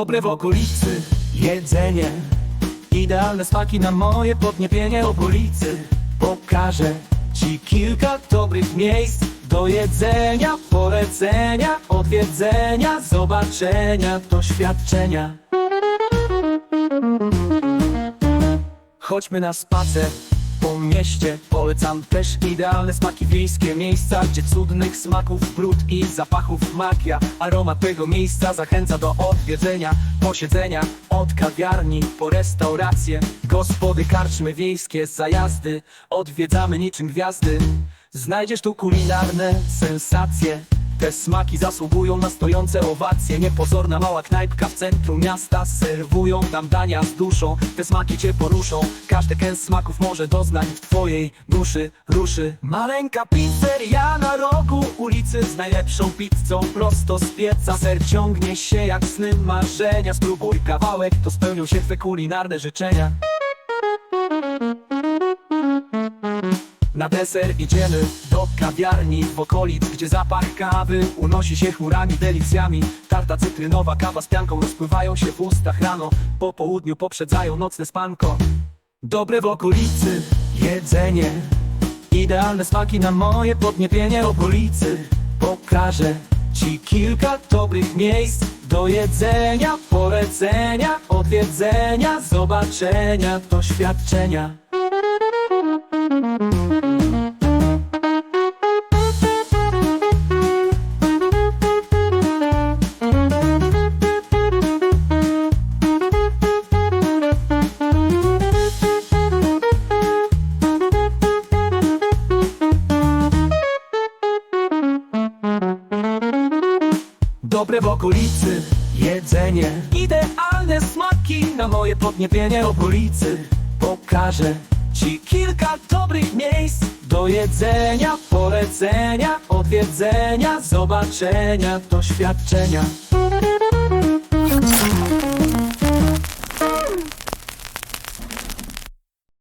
Dobre w okolicy. Jedzenie Idealne smaki na moje podniebienie okolicy Pokażę Ci kilka dobrych miejsc Do jedzenia, polecenia, odwiedzenia Zobaczenia, doświadczenia. Chodźmy na spacer po mieście. Polecam też idealne smaki wiejskie Miejsca, gdzie cudnych smaków brud i zapachów magia. Aromat tego miejsca zachęca do odwiedzenia Posiedzenia od kawiarni po restauracje. Gospody, karczmy wiejskie, zajazdy Odwiedzamy niczym gwiazdy. Znajdziesz tu kulinarne sensacje te smaki zasługują na stojące owacje. Niepozorna mała knajpka w centrum miasta. Serwują tam dania z duszą. Te smaki cię poruszą. Każdy kęs smaków może doznań w twojej duszy ruszy. Maleńka pizzeria na rogu ulicy Z najlepszą pizzą prosto z pieca. Ser ciągnie się jak sny marzenia. Spróbuj kawałek, to spełnią się twe kulinarne życzenia Na deser idziemy do kawiarni w okolic, gdzie zapach kawy unosi się chmurami, delicjami. Tarta cytrynowa, kawa z pianką rozpływają się w ustach rano. Po południu poprzedzają nocne spanko. Dobre w okolicy jedzenie, idealne smaki na moje podniebienie okolicy. Pokażę Ci kilka dobrych miejsc do jedzenia, polecenia, odwiedzenia, zobaczenia, doświadczenia. Dobre w okolicy. Jedzenie. Idealne smaki na moje podniebienie okolicy. Pokażę Ci kilka dobrych miejsc Do jedzenia, polecenia, odwiedzenia Zobaczenia, doświadczenia